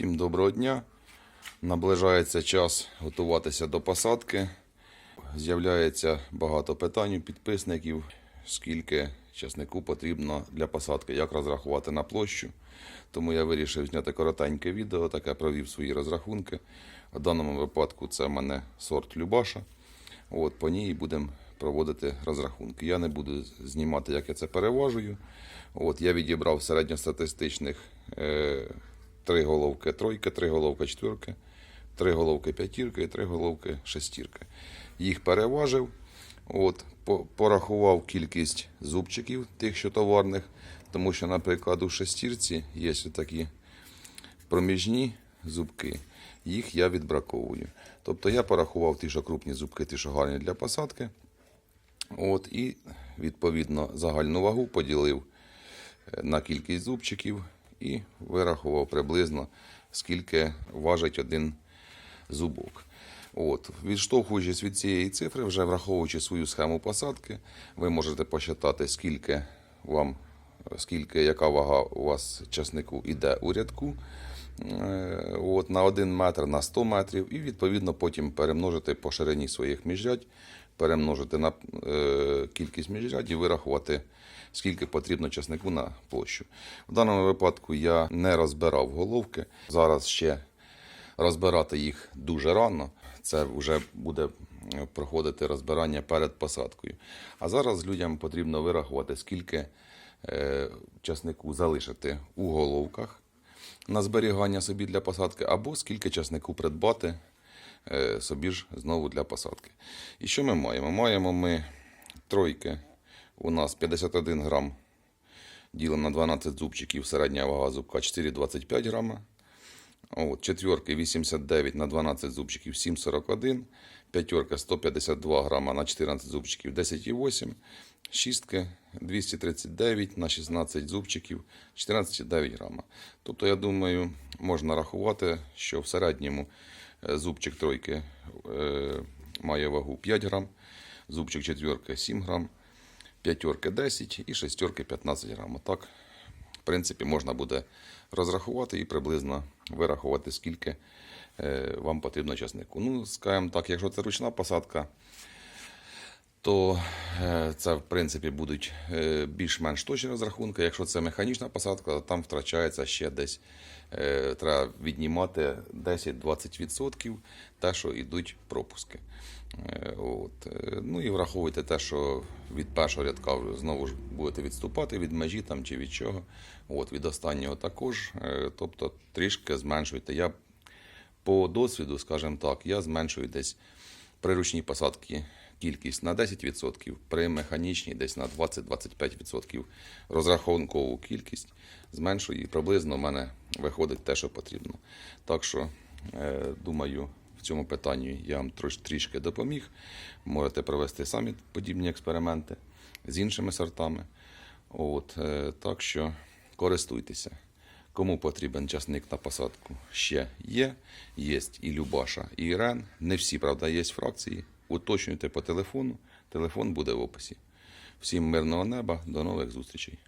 Всім доброго дня. Наближається час готуватися до посадки. З'являється багато питань у підписників, скільки часнику потрібно для посадки, як розрахувати на площу. Тому я вирішив зняти коротеньке відео, таке провів свої розрахунки. У даному випадку це в мене сорт Любаша. От по ній будемо проводити розрахунки. Я не буду знімати, як я це переважую. От я відібрав середньостатистичних е, три головки тройки, три головки четвірки, три головки п'ятірки і три головки шестірки. Їх переважив. От, порахував кількість зубчиків тих, що товарних, тому що, наприклад, у шестірці є такі проміжні зубки, їх я відбраковую. Тобто я порахував ті, що крупні зубки, ті, що гарні для посадки. От, і відповідно загальну вагу поділив е, на кількість зубчиків і вирахував приблизно, скільки важить один зубок. От, відштовхуючись від цієї цифри, вже враховуючи свою схему посадки, ви можете посчитати, скільки вам, скільки, яка вага у вас часнику йде у рядку. Е, От, на 1 метр на 100 метрів, і відповідно потім перемножити по ширині своїх міжрядь, перемножити на е, кількість міжрядь і вирахувати, скільки потрібно часнику на площу. В даному випадку я не розбирав головки. Зараз ще розбирати їх дуже рано. Це вже буде е, проходити розбирання перед посадкою. А зараз людям потрібно вирахувати, скільки е, часнику залишити у головках на зберігання собі для посадки, або скільки часнику придбати собі ж знову для посадки. І що ми маємо? Маємо ми тройки. У нас 51 грам ділимо на 12 зубчиків, середня вага зубка 4,25 грама. От, четверки 89 на 12 зубчиків 7,41. П'ятерка 152 грама на 14 зубчиків 10,8. Шістки 239 на 16 зубчиків 14,9 грама. Тобто, я думаю, можна рахувати, що в середньому е, зубчик тройки е, має вагу 5 грам, зубчик четверки 7 грам, п'ятерки 10 і шестерки 15 грам. Так, в принципі, можна буде розрахувати і приблизно вирахувати, скільки е, вам потрібно часнику. Ну, скажімо так, якщо це ручна посадка, то е, це, в принципі, будуть е, більш-менш точні розрахунки. Якщо це механічна посадка, то там втрачається ще десь, е, треба віднімати 10-20% те, що йдуть пропуски. Е, От. е, Ну і враховуйте те, що від першого рядка знову ж будете відступати від межі там, чи від чого. От, від останнього також. Е, Тобто трішки зменшуйте. Я по досвіду, скажімо так, я зменшую десь при ручній посадці кількість на 10%, при механічній десь на 20-25% розрахункову кількість зменшую і приблизно в мене виходить те, що потрібно. Так що, е, думаю, в цьому питанні я вам трішки допоміг. Можете провести самі подібні експерименти з іншими сортами. От, е, так що користуйтеся. Кому потрібен часник на посадку, ще є. Є і Любаша, і Ірен. Не всі, правда, є фракції. Уточнюйте по телефону. Телефон буде в описі. Всім мирного неба, до нових зустрічей.